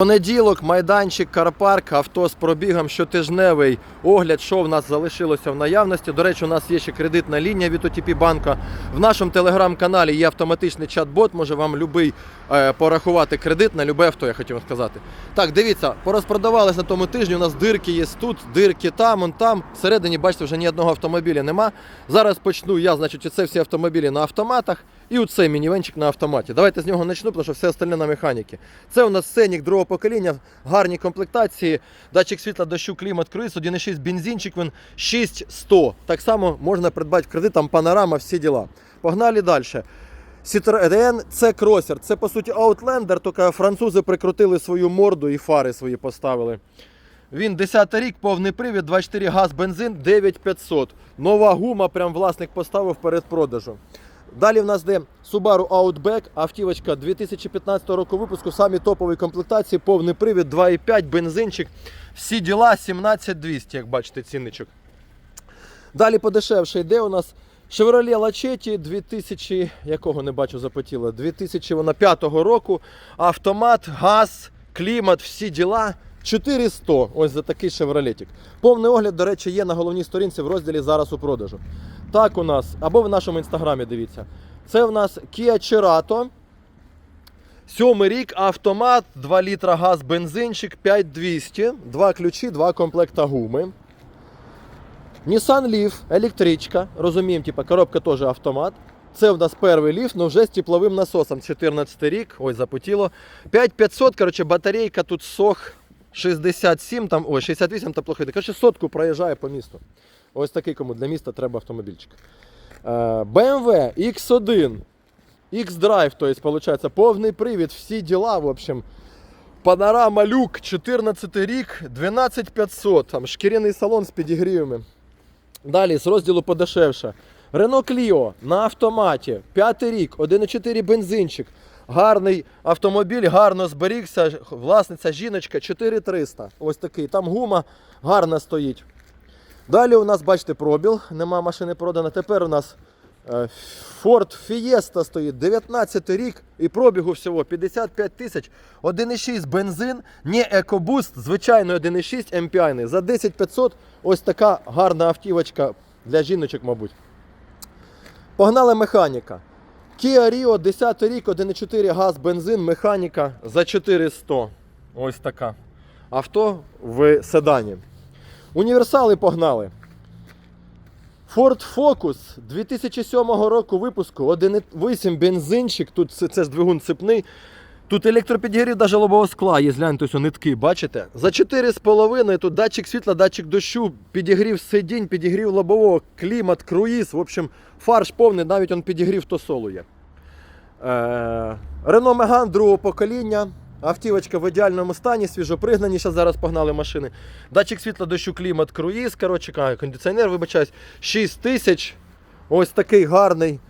Понеділок, майданчик, карпарк, авто з пробігом щотижневий огляд, що в нас залишилося в наявності. До речі, у нас є ще кредитна лінія від OTP банка. В нашому телеграм-каналі є автоматичний чат-бот, може вам любий е, порахувати кредит на любе авто, я хотів вам сказати. Так, дивіться, порозпродавались на тому тижні. У нас дирки є тут, дирки там, он там. Всередині, бачите, вже ні одного автомобіля нема. Зараз почну я, значить, це всі автомобілі на автоматах. І оцей мінівенчик на автоматі. Давайте з нього почну, тому що все остальне на механіки. Це у нас сценік другого покоління, гарні комплектації, датчик світла, дощу, клімат, круїз, 1,6 бензинчик, він 6100. Так само можна придбати в кредит, там панорама, всі діла. Погнали далі. Citroën це кросер. Це по суті Outlander, тільки французи прикрутили свою морду і фари свої поставили. Він 10 рік, повний привід, 24 газ, бензин, 9500. Нова гума, прям власник поставив перед продажу. Далі в нас де Subaru Outback, автівочка 2015 року випуску, самі топові комплектації, повний привід, 2,5, бензинчик. Всі діла 17200, як бачите, цінничок. Далі подешевше йде у нас Chevrolet Lachetti 2000, якого не бачу запотіло, 2005 року. Автомат, газ, клімат, всі діла. 400, ось за такий шевролетик. Повний огляд, до речі, є на головній сторінці в розділі зараз у продажу. Так у нас, або в нашому інстаграмі дивіться. Це в нас Kia Cerato. Сьомий рік, автомат, 2 літра газ, бензинчик, 5200, два ключі, два комплекта гуми. Nissan Leaf, електричка. Розуміємо, типа коробка теж автомат. Це в нас перший ліфт, але вже з тепловим насосом. 14 рік, ось запотіло. 5500, коротше, батарейка тут сох 67, там, ой, 68 та плохо. Коротше, сотку проїжджає по місту. Ось такий кому для міста треба автомобільчик. Е, BMW X1, X-Drive, то есть, повний привід, всі діла, в общем. Панорама люк, 14 рік, 12500, там шкіряний салон з підігрівами. Далі з розділу подешевше. Renault Clio на автоматі, 5 рік, 1,4 бензинчик. Гарний автомобіль, гарно зберігся. Власниця жіночка 4300. Ось такий. Там гума гарна стоїть. Далі у нас, бачите, пробіл, нема машини продано. Тепер у нас е, Ford Fiesta стоїть, 19 рік і пробігу всього 55 тисяч, 1,6 бензин, не EcoBoost, звичайно 1,6 MPI. За 10 500 ось така гарна автівочка для жіночок, мабуть. Погнали механіка. Kia Rio, 10 рік, 1,4 газ, бензин, механіка за 400. Ось така. Авто в седані. Універсали погнали. Ford Focus 2007 року випуску 1,8 бензинчик. Тут це, це ж двигун цепний. Тут електропідігрів навіть лобового скла є, гляньте, ось нитки, бачите? За 4,5 тут датчик світла, датчик дощу, підігрів сидінь, підігрів лобового, клімат, круїз. В общем, фарш повний, навіть он підігрів тосолу є. Е, Renault Megane другого покоління. Автівочка в ідеальному стані, свіжопригнані, зараз зараз погнали машини. Датчик світла, дощу, клімат, круїз, коротше, кондиціонер, вибачаюсь, 6 тисяч. Ось такий гарний.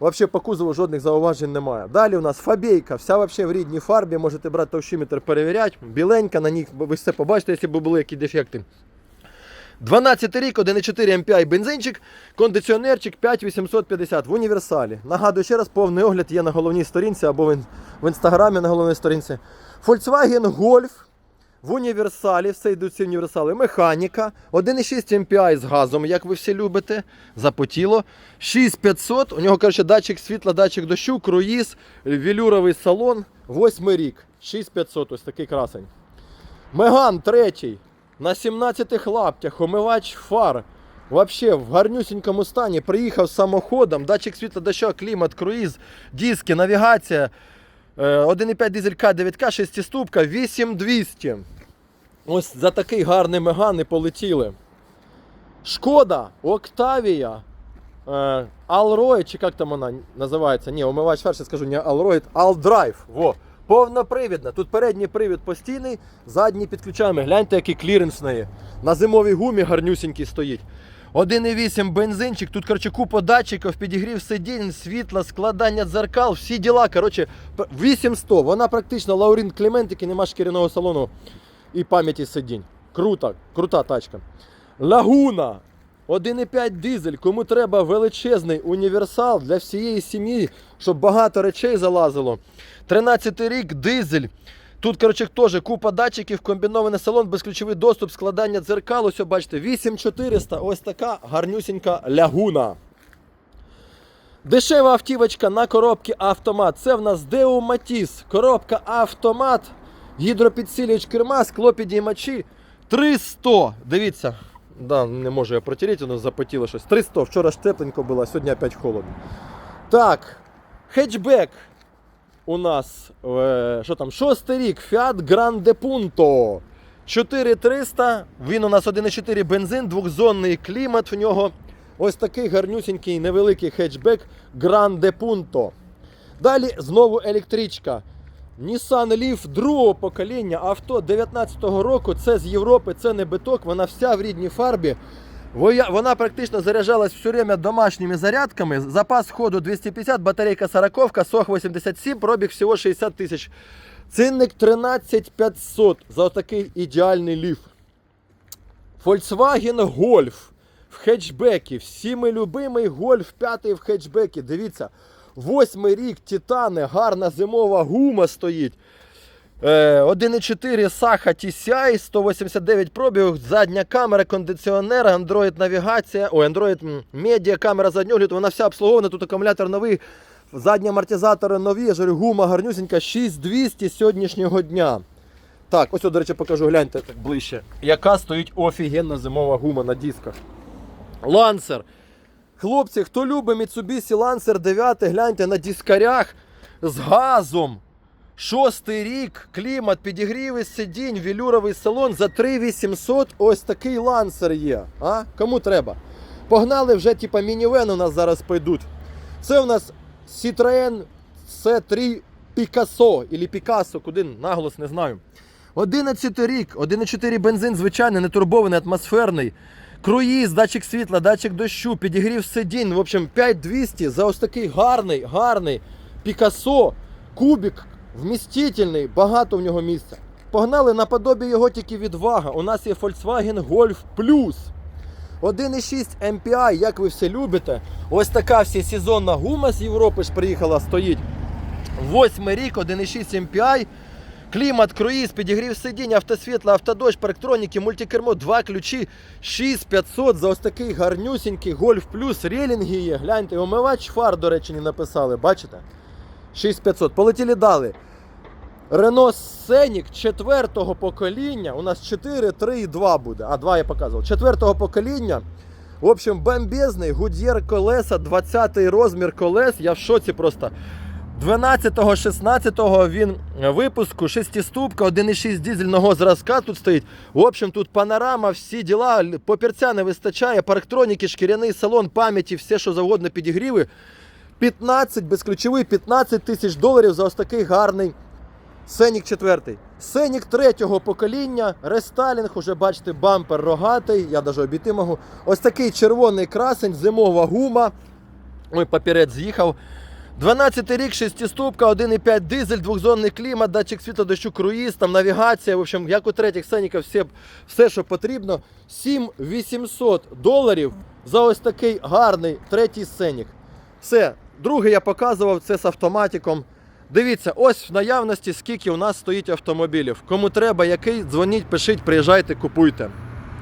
Взагалі по кузову жодних зауважень немає. Далі у нас фабійка, вся вообще в рідній фарбі, можете брати товщиметр перевіряти. Біленька на ній ви все побачите, якщо б були якісь дефекти. 12 рік, 1,4 MPI бензинчик, кондиціонерчик 5850 в універсалі. Нагадую ще раз, повний огляд є на головній сторінці або в ін- в інстаграмі на головній сторінці. Volkswagen Golf в універсалі, все йдуть ці універсали. Механіка, 1,6 MPI з газом, як ви всі любите. Запотіло. 6500. У нього, коротше, датчик світла, датчик дощу, круїз, велюровий салон. 8 рік. 6500, ось такий красень. Меган третій. На 17 лаптях, омивач фар. Вообще в гарнюсінькому стані. Приїхав самоходом, датчик світла дощу, клімат, круїз, диски, навігація. Е, 1,5 дизель К9К, 6 8200. Ось за такий гарний меган і полетіли. Шкода, Октавія, е, Alroyd, чи як там вона називається? Ні, омивач фар, ще скажу, не Alroyd, Aldrive. Во. Повнопривідна. Тут передній привід постійний, задній підключаємо. Гляньте, який кліренс в неї. На зимовій гумі гарнюсінький стоїть. 1,8 бензинчик, тут коротше, купа датчиків, підігрів сидінь, світла, складання дзеркал, всі діла. Коротше, 800. Вона практично Лаурін Клемент, який нема шкіряного салону і пам'яті сидінь. Крута, крута тачка. Лагуна. 1,5 дизель. Кому треба величезний універсал для всієї сім'ї, щоб багато речей залазило. 13 рік дизель. Тут, коротше, теж купа датчиків, комбінований салон, безключовий доступ, складання дзеркал. Ось, бачите, 8400, ось така гарнюсінька лягуна. Дешева автівочка на коробці автомат. Це в нас Deo Matiz. Коробка автомат. Гідропідсилювач керма, склопідіймачі. 300. Дивіться. Да, не можу я протереть, воно запотіло щось. 300. Вчора ж тепленько було, сьогодні опять холодно. Так. Хетчбек. У нас е, що там, шостий рік Fiat Grande Punto. 4300. Він у нас 1,4 бензин, двохзонний клімат в нього. Ось такий гарнюсінький невеликий хетчбек Grande Punto. Далі знову електричка. Nissan Leaf другого покоління авто 19-го року. Це з Європи, це не биток, вона вся в рідній фарбі. Вона практично заряджалась все время домашніми зарядками. Запас ходу 250, батарейка 40, сох 87, пробіг всього 60 тисяч. Цінник 13500 за такий ідеальний ліф. Volkswagen Golf в хетчбекі. Всіми любимий Golf 5 в хетчбекі. Дивіться, восьмий рік Титани, гарна зимова гума стоїть. Е, 1,4 Саха TCI, 189 пробігів, задня камера, кондиціонер, Android навігація, ой, Android медіа, камера заднього огляду, вона вся обслугована, тут акумулятор новий, задні амортизатори нові, я ж гума гарнюсінька, 6200 сьогоднішнього дня. Так, ось, до речі, покажу, гляньте так ближче. Яка стоїть офігенна зимова гума на дисках. Лансер. Хлопці, хто любить Mitsubishi Lancer 9, гляньте на дискарях з газом. Шостий рік, клімат, підігріви сидінь, велюровий салон за 3800 ось такий лансер є. А? Кому треба? Погнали вже, типа мінівен у нас зараз пойдуть. Це у нас Citroen C3 Picasso, або Picasso, куди наголос не знаю. 11 рік, 1,4 бензин, звичайний, не турбований, атмосферний. Круїз, датчик світла, датчик дощу, підігрів сидінь. В общем, 5200 за ось такий гарний, гарний Picasso, кубик, вмістительний, багато в нього місця. Погнали наподобі його тільки відвага. У нас є Volkswagen Golf Plus. 1,6 MPI, як ви все любите. Ось така вся сезонна гума з Європи ж приїхала, стоїть. Восьмий рік, 1,6 MPI. Клімат, круїз, підігрів сидінь, автосвітло, автодощ, парктроніки, мультикермо, два ключі, 6500 за ось такий гарнюсінький Golf Plus, релінги є. Гляньте, омивач фар, до речі, не написали, бачите? 6500. Полетіли далі. Renault Scenic четвертого покоління. У нас 4, 3 і 2 буде. А 2 я показував. Четвертого покоління. В общем, бомбезний, Goodyear колеса, 20-й розмір колес. Я в шоці просто. 12-16 він випуску, шестиступка, 1,6 дизельного зразка тут стоїть. В общем, тут панорама, всі діла, папірця не вистачає, парктроніки, шкіряний салон, пам'яті, все, що завгодно підігріви. 15, безключовий, 15 тисяч доларів за ось такий гарний Сенік 4. Сенік третього покоління, рестайлінг, уже бачите, бампер рогатий, я навіть обійти можу. Ось такий червоний красень, зимова гума. Ой, папірець з'їхав. 12 рік, шестиступка, 1,5 дизель, двохзонний клімат, датчик світла дощу, круїз, там навігація. В общем, як у третіх Сеніків, все, все, що потрібно. 7800 доларів за ось такий гарний третій Сенік. Все, другий я показував, це з автоматиком. Дивіться, ось в наявності скільки у нас стоїть автомобілів. Кому треба який, дзвоніть, пишіть, приїжджайте, купуйте.